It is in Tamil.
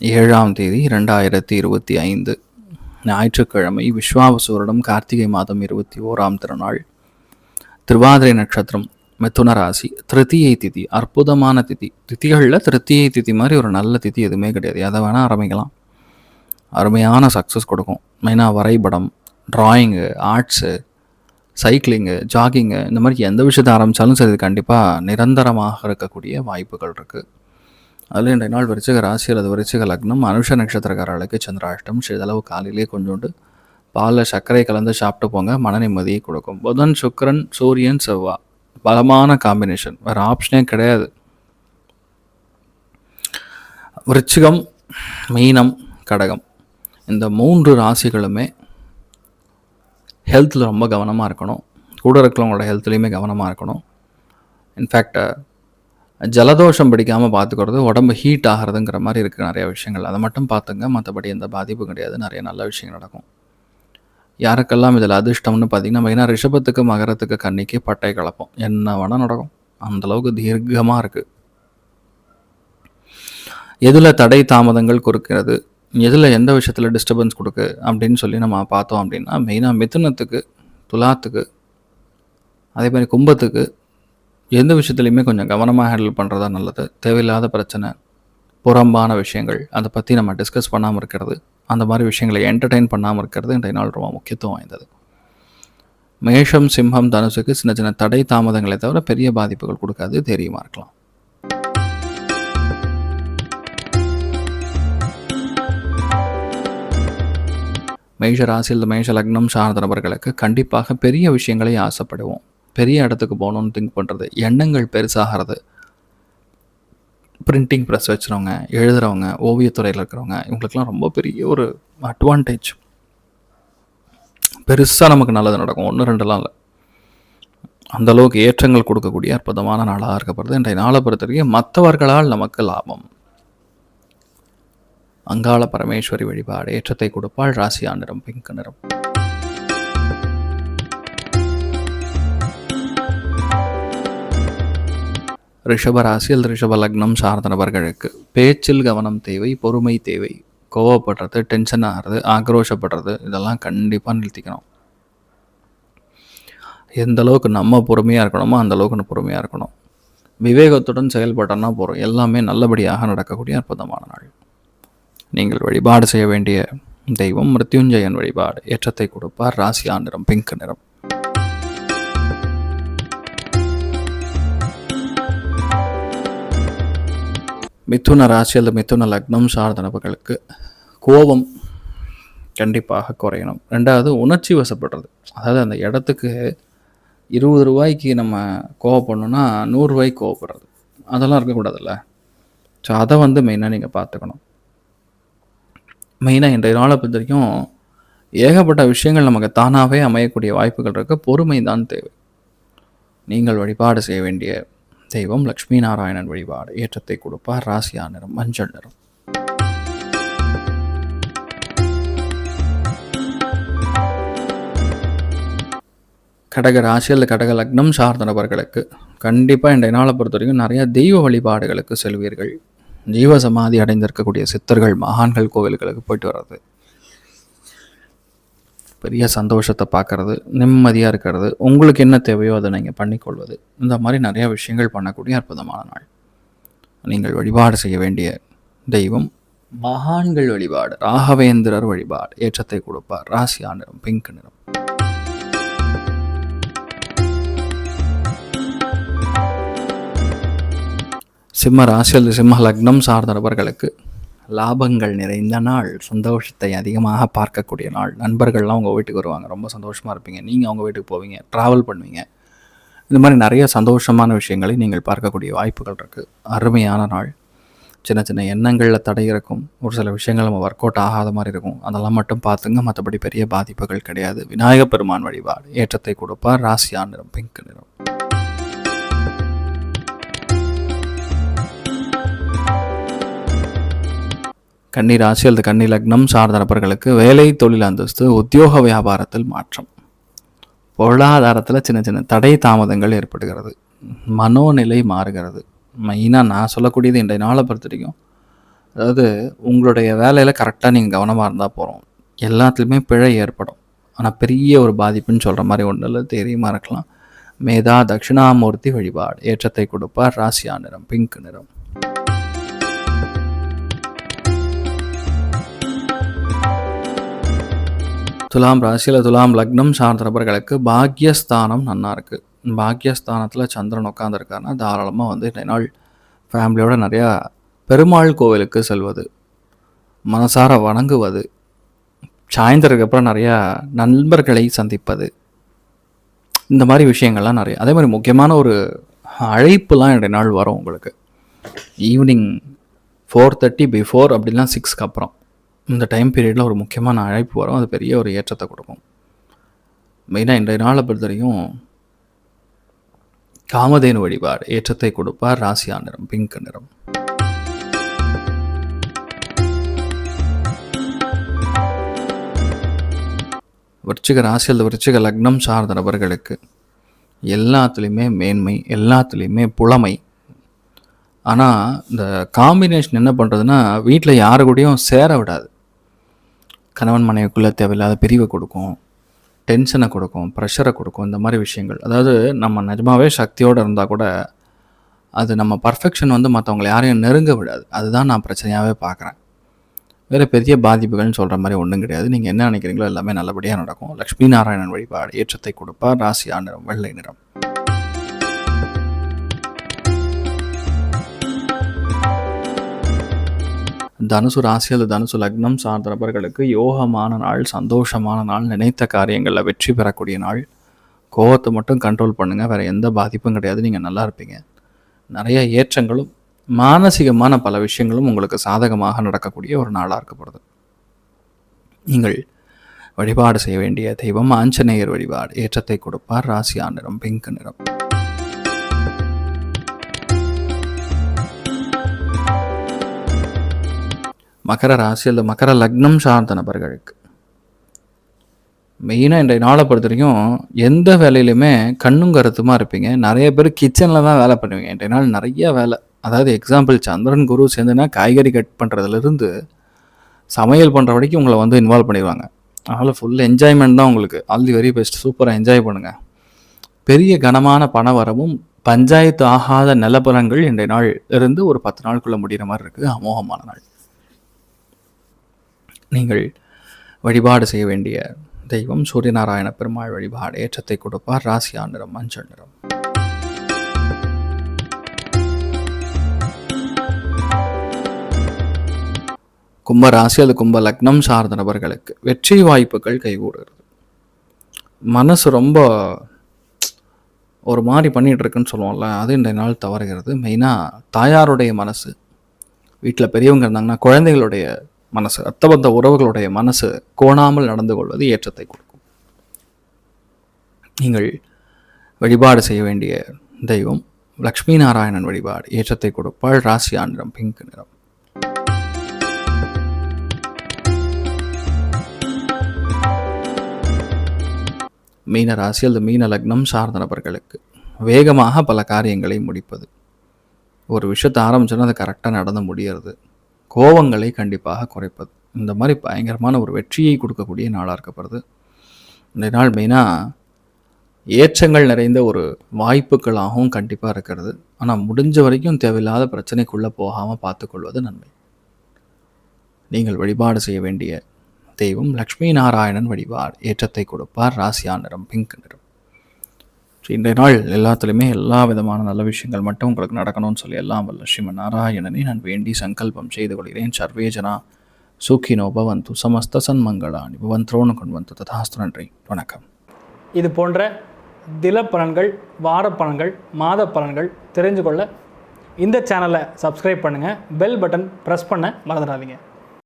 ஏழாம் தேதி ரெண்டாயிரத்தி இருபத்தி ஐந்து ஞாயிற்றுக்கிழமை விஸ்வாவசூரிடம் கார்த்திகை மாதம் இருபத்தி ஓராம் திருநாள். திருவாதிரை நட்சத்திரம் மிதுன ராசி திருத்தியை திதி அற்புதமான திதி. திதிகளில் திருத்தியை திதி மாதிரி ஒரு நல்ல திதி எதுவுமே கிடையாது. அதை வேணால் ஆரம்பிக்கலாம். அருமையான சக்ஸஸ் கொடுக்கும். மெயினாக வரைபடம் ட்ராயிங்கு ஆர்ட்ஸு சைக்கிளிங்கு ஜாகிங்கு இந்த மாதிரி எந்த விஷயத்தை ஆரம்பித்தாலும் சரி இது கண்டிப்பாக நிரந்தரமாக இருக்கக்கூடிய வாய்ப்புகள் இருக்குது அதில் இன்றைய நாள் விருச்சிக ராசி அல்லது விருச்சிக லக்னம் அனுஷ நட்சத்திரக்காரர்களுக்கு சந்திராஷ்டம் சிறிதளவு காலையிலே கொஞ்சோண்டு பாலில் சர்க்கரை கலந்து சாப்பிட்டு போங்க மன நிம்மதியை கொடுக்கும். புதன் சுக்கரன் சூரியன் செவ்வா. பலமான காம்பினேஷன் வேறு ஆப்ஷனே கிடையாது. விருச்சிகம் மீனம் கடகம். இந்த மூன்று ராசிகளுமே ஹெல்த்தில் ரொம்ப கவனமாக இருக்கணும். கூட இருக்கிறவங்களோட ஹெல்த்லேயுமே கவனமாக இருக்கணும். இன்ஃபேக்ட் ஜலதோஷம் பிடிக்காமல் பார்த்துக்கிறது உடம்பு ஹீட் ஆகிறதுங்கிற மாதிரி இருக்குது நிறைய விஷயங்கள். அதை மட்டும் பார்த்துங்க மற்றபடி எந்த பாதிப்பும் கிடையாது. நிறைய நல்ல விஷயங்கள் நடக்கும். யாருக்கெல்லாம் இதில் அதிர்ஷ்டம்னு பார்த்தீங்கன்னா மெயினாக ரிஷபத்துக்கு மகரத்துக்கு கன்னிக்கு பட்டை கலப்போம். என்ன வேணால் நடக்கும். அந்தளவுக்கு தீர்க்கமாக இருக்குது எதில் தடை தாமதங்கள் கொடுக்கிறது எதில் எந்த விஷயத்தில் டிஸ்டர்பன்ஸ் கொடுக்கு? அப்படின்னு சொல்லி நம்ம பார்த்தோம் அப்படின்னா மெயினாக மிதுனத்துக்கு துலாத்துக்கு அதே மாதிரி கும்பத்துக்கு எந்த விஷயத்துலையுமே கொஞ்சம் கவனமாக ஹேண்டில் பண்ணுறதா நல்லது. தேவையில்லாத பிரச்சனை புறம்பான விஷயங்கள் அதை பற்றி நம்ம டிஸ்கஸ் பண்ணாமல் இருக்கிறது அந்த மாதிரி விஷயங்களை என்டர்டெயின் பண்ணாமல் இருக்கிறது இன்றைய நாள் ரொம்ப முக்கியத்துவம் வாய்ந்தது. மேஷம் சிம்ஹம் தனுசுக்கு சின்ன சின்ன தடை தாமதங்களை தவிர பெரிய பாதிப்புகள் கொடுக்காது தைரியமாக இருக்கலாம். மேஷ ராசியில் மேஷ லக்னம் சார்ந்த நபர்களுக்கு கண்டிப்பாக பெரிய விஷயங்களை ஆசைப்படுவோம். பெரிய இடத்துக்கு போகணுன்னு திங்க் பண்ணுறது எண்ணங்கள் பெருசாகிறது. பிரிண்டிங் ப்ரெஸ் வச்சுருவங்க எழுதுகிறவங்க ஓவியத்துறையில் இருக்கிறவங்க இவங்களுக்கெல்லாம் ரொம்ப பெரிய ஒரு அட்வான்டேஜ் பெருசாக நமக்கு நல்லது நடக்கும். ஒன்று ரெண்டுலாம் இல்லை. அந்தளவுக்கு ஏற்றங்கள் கொடுக்கக்கூடிய அற்புதமான நாளாக இருக்கப்படுது. இன்றைய நாளை பொறுத்த வரைக்கும் மற்றவர்களால் நமக்கு லாபம். அங்காள பரமேஸ்வரி வழிபாடு ஏற்றத்தை கொடுப்பாள் ராசியா நிறம் பிங்க் நிறம். ரிஷபராசி அல்லது ரிஷப லக்னம் சார்ந்த நபர்களுக்கு பேச்சில் கவனம் தேவை பொறுமை தேவை. கோவப்படுறது டென்ஷன் ஆகிறது ஆக்ரோஷப்படுறது இதெல்லாம் கண்டிப்பாக நிறுத்திக்கணும். எந்த அளவுக்கு நம்ம பொறுமையாக இருக்கணுமோ அந்த அளவுக்கு பொறுமையாக இருக்கணும். விவேகத்துடன் செயல்பட்டோன்னா போகிறோம் எல்லாமே நல்லபடியாக நடக்கக்கூடிய அற்புதமான நாள். நீங்கள் வழிபாடு செய்ய வேண்டிய தெய்வம் மிருத்யுஞ்சயன் வழிபாடு. ஏற்றத்தை கொடுப்பார். ராசியா நிறம் பிங்க் நிறம். மிதுன ராசி அல்லது மிதுன லக்னம் சார்ந்த நபர்களுக்கு கோபம் கண்டிப்பாக குறையணும். ரெண்டாவது உணர்ச்சி வசப்படுறது. அதாவது அந்த இடத்துக்கு இருபது ரூபாய்க்கு நம்ம கோவப்படணும்னா நூறுரூவாய்க்கு கோவப்படுறது. அதெல்லாம் இருக்கக்கூடாதுல்ல. ஸோ அதை வந்து மெயினாக நீங்கள் பார்த்துக்கணும். மெயினாக இன்றைய நாளை பொறுத்த வரைக்கும் ஏகப்பட்ட விஷயங்கள் நமக்கு தானாகவே அமையக்கூடிய வாய்ப்புகள் இருக்க. பொறுமை தான் தேவை. நீங்கள் வழிபாடு செய்ய வேண்டிய தெய்வம் லக்ஷ்மி நாராயணன் வழிபாடு. ஏற்றத்தை கொடுப்பார் ராசியா நிறம் மஞ்சள் நிறம். கடக ராசி அல்லது கடக லக்னம் சார்ந்த நபர்களுக்கு கண்டிப்பாக இன்றைய நாளை பொறுத்த வரைக்கும் நிறையா தெய்வ வழிபாடுகளுக்கு செல்வீர்கள். ஜீவ சமாதி அடைந்திருக்கக்கூடிய சித்தர்கள் மகான்கள் கோவில்களுக்கு போயிட்டு வர்றது. பெரிய சந்தோஷத்தை பார்க்குறது நிம்மதியாக இருக்கிறது உங்களுக்கு என்ன தேவையோ அதை நீங்கள் பண்ணிக்கொள்வது. இந்த மாதிரி நிறையா விஷயங்கள் பண்ணக்கூடிய அற்புதமான நாள். நீங்கள் வழிபாடு செய்ய வேண்டிய தெய்வம் மகான்கள் வழிபாடு ராகவேந்திரர் வழிபாடு ஏற்றத்தை கொடுப்பார். ராசியா நிறம் பிங்க் நிறம். சிம்ம ராசி அல்லது சிம்ம லக்னம் சார்ந்த நபர்களுக்கு லாபங்கள் நிறைந்த நாள் சந்தோஷத்தை அதிகமாக பார்க்கக்கூடிய நாள். நண்பர்கள்லாம் உங்கள் வீட்டுக்கு வருவாங்க. ரொம்ப சந்தோஷமாக இருப்பீங்க. நீங்கள் அவங்க வீட்டுக்கு போவீங்க. ட்ராவல் பண்ணுவீங்க. இந்த மாதிரி நிறைய சந்தோஷமான விஷயங்களை நீங்கள் பார்க்கக்கூடிய வாய்ப்புகள் இருக்குது அருமையான நாள். சின்ன சின்ன எண்ணங்களில் தடை இருக்கும். ஒரு சில விஷயங்கள் நம்ம ஒர்க் அவுட் ஆகாத மாதிரி இருக்கும். அதெல்லாம் மட்டும் பார்த்துங்க. மற்றபடி பெரிய பாதிப்புகள் கிடையாது. விநாயகப் பெருமான் வழிபாடு. ஏற்றத்தை கொடுப்பார். ராசியா நிறம் பிங்க் நிறம். கன்னி ராசி அல்லது கன்னி லக்னம் சார்ந்த நபர்களுக்கு வேலை தொழில் அந்தஸ்து உத்தியோக வியாபாரத்தில் மாற்றம். பொருளாதாரத்தில் சின்ன சின்ன தடை தாமதங்கள் ஏற்படுகிறது. மனோநிலை மாறுகிறது. மெயினாக நான் சொல்லக்கூடியது இன்றைய நாளை பொறுத்த வரைக்கும் அதாவது உங்களுடைய வேலையில் கரெக்டாக நீங்கள் கவனமாக இருந்தால் போகிறோம் எல்லாத்துலேயுமே பிழை ஏற்படும். ஆனால் பெரிய ஒரு பாதிப்புன்னு சொல்கிற மாதிரி ஒன்றும் இல்லை. தெரியுமா இருக்கலாம். மேதா தட்சிணாமூர்த்தி வழிபாடு. ஏற்றத்தை கொடுப்பார். ராசியா நிறம் பிங்க் நிறம். துலாம் ராசியில் துலாம் லக்னம் சார்ந்த நபர்களுக்கு பாக்யஸ்தானம் நல்லா இருக்குது பாக்யஸ்தானத்தில் சந்திரன் உட்காந்துருக்காருன்னா தாராளமாக வந்து இன்றைய நாள் ஃபேமிலியோட நிறையா பெருமாள் கோவிலுக்கு செல்வது மனசார வணங்குவது சாயந்தரத்துக்கு அப்புறம் நிறையா நண்பர்களை சந்திப்பது இந்த மாதிரி விஷயங்கள்லாம் நிறைய. அதே மாதிரி முக்கியமான ஒரு அழைப்புலாம் இன்றைய நாள் வரும் உங்களுக்கு. ஈவினிங் ஃபோர் தேர்ட்டி பிஃபோர் அப்படிலாம் சிக்ஸ்க்கு அப்புறம். இந்த டைம் பீரியடில் ஒரு முக்கியமான அழைப்பு வரும். அது பெரிய ஒரு ஏற்றத்தை கொடுக்கும். மெயினாக இன்றைய நாளை பொறுத்த காமதேனு வழிபாடு ஏற்றத்தை கொடுப்பார் ராசியா நிறம் பிங்க் நிறம். விருச்சிக ராசி அல்லது விருச்சிக லக்னம் சார்ந்த நபர்களுக்கு எல்லாத்துலேயுமே மேன்மை எல்லாத்துலேயுமே புலமை. ஆனால் இந்த காம்பினேஷன் என்ன பண்ணுறதுன்னா வீட்டில் யாரு கூடயும் சேர விடாது. கணவன் மனைவிக்குள்ளே தேவையில்லாத பிரிவை கொடுக்கும் டென்ஷனை கொடுக்கும் ப்ரெஷரை கொடுக்கும் இந்த மாதிரி விஷயங்கள். அதாவது நம்ம நிஜமாகவே சக்தியோடு இருந்தால் கூட அது நம்ம பர்ஃபெக்ஷன் வந்து மற்றவங்களை யாரையும் நெருங்க விடாது. அதுதான் நான் பிரச்சனையாகவே பார்க்குறேன். வேறு பெரிய பாதிப்புகள்னு சொல்கிற மாதிரி ஒன்றும் கிடையாது. நீங்கள் என்ன நினைக்கிறீங்களோ எல்லாமே நல்லபடியாக நடக்கும். லக்ஷ்மி நாராயணன் வழிபாடு ஏற்றத்தை கொடுப்பார். ராசி நிறம் வெள்ளை நிறம். தனுசு ராசி அல்லது தனுசு லக்னம் சார்ந்த நபர்களுக்கு யோகமான நாள் சந்தோஷமான நாள் நினைத்த காரியங்களில் வெற்றி பெறக்கூடிய நாள். கோவத்தை மட்டும் கண்ட்ரோல் பண்ணுங்கள் வேறு எந்த பாதிப்பும் கிடையாது. நீங்கள் நல்லா இருப்பீங்க. நிறைய ஏற்றங்களும் மானசீகமான பல விஷயங்களும் உங்களுக்கு சாதகமாக நடக்கக்கூடிய ஒரு நாளாக இருக்கப்படுது நீங்கள் வழிபாடு செய்ய வேண்டிய தெய்வம் ஆஞ்சநேயர் வழிபாடு. ஏற்றத்தை கொடுப்பார். ராசி நிறம் பிங்க் நிறம். மகர ராசி அல்லது மகர லக்னம் சார்ந்த நபர்களுக்கு. மெயினாக இன்றைய நாளை பொறுத்த வரைக்கும் எந்த வேலையிலுமே கண்ணும் கருத்துமாக இருப்பீங்க. நிறைய பேர் கிச்சனில் தான் வேலை பண்ணுவீங்க. இன்றைய நாள் நிறைய வேலை. அதாவது எக்ஸாம்பிள் சந்திரன் குரு சேர்ந்துன்னா காய்கறி கட் பண்ணுறதுலேருந்து சமையல் பண்ணுற வரைக்கும் உங்களை வந்து இன்வால்வ் பண்ணிடுவாங்க. அதனால் ஃபுல் என்ஜாய்மெண்ட் தான் உங்களுக்கு. ஆல் தி வெரி பெஸ்ட் சூப்பராக என்ஜாய் பண்ணுங்கள் பெரிய கனமான பண வரவும் பஞ்சாயத்து ஆகாத நிலப்பலங்கள் இன்றைய நாள் இருந்து ஒரு பத்து நாளுக்குள்ளே முடிகிற மாதிரி இருக்குது அமோகமான நாள். நீங்கள் வழிபாடு செய்ய வேண்டிய தெய்வம் சூரியநாராயண பெருமாள் வழிபாடு ஏற்றத்தை கொடுப்பார் ராசியா நிறம் மஞ்சள் நிறம். கும்ப ராசி அல்லது கும்ப லக்னம் சார்ந்த நபர்களுக்கு வெற்றி வாய்ப்புகள் கைகூடுகிறது. மனசு ரொம்ப ஒரு மாதிரி பண்ணிகிட்டு இருக்குன்னு சொல்லுவோம்ல அது இந்த நாள் தவறுகிறது. மெயினாக தாயாருடைய மனசு வீட்டில் பெரியவங்க இருந்தாங்கன்னா குழந்தைகளுடைய மனசு. ரத்தபந்த உறவுகளுடைய மனசு கோணாமல் நடந்து கொள்வது ஏற்றத்தை கொடுக்கும். நீங்கள் வழிபாடு செய்ய வேண்டிய தெய்வம் லக்ஷ்மி நாராயணன் வழிபாடு ஏற்றத்தை கொடுப்பாள். ராசியா நிறம் பிங்க் நிறம். மீன ராசி அல்லது மீன லக்னம் சார்ந்த நபர்களுக்கு வேகமாக பல காரியங்களை முடிப்பது. ஒரு விஷயத்தை ஆரம்பிச்சோன்னா அது கரெக்டாக நடந்து முடியறது. கோவங்களை கண்டிப்பாக குறைப்பது. இந்த மாதிரி பயங்கரமான ஒரு வெற்றியை கொடுக்கக்கூடிய நாளாக இருக்கப்படுது இந்த நாள் மெயினாக ஏற்றங்கள் நிறைந்த ஒரு வாய்ப்புகளாகவும் கண்டிப்பாக இருக்கிறது. ஆனால் முடிஞ்ச வரைக்கும் தேவையில்லாத பிரச்சனைக்குள்ளே போகாமல் பார்த்துக்கொள்வது நன்மை. நீங்கள் வழிபாடு செய்ய வேண்டிய தெய்வம் லக்ஷ்மி நாராயணன் வழிபாடு. ஏற்றத்தை கொடுப்பார் ராசியா நிறம் பிங்க் நிறம். இன்றைய நாள் எல்லாத்துலேயுமே எல்லா விதமான நல்ல விஷயங்கள் மட்டும் உங்களுக்கு நடக்கணும்னு சொல்லி எல்லாம் வல்ல ஸ்ரீமன் நாராயணனை நான் வேண்டி சங்கல்பம் செய்து கொள்கிறேன். சர்வேஜனா சுக்கினோ பவந்து சமஸ்த சன்மங்களானி பவந்த்ரோணு கொண்டு வந்து ததாஸ்து நன்றி. வணக்கம். இது போன்ற தில பலன்கள் வார பலன்கள் மாத பலன்கள் தெரிஞ்சு கொள்ள இந்த சேனலை சப்ஸ்கிரைப் பண்ணுங்கள் பெல் பட்டன் ப்ரெஸ் பண்ண மறந்துடாதீங்க.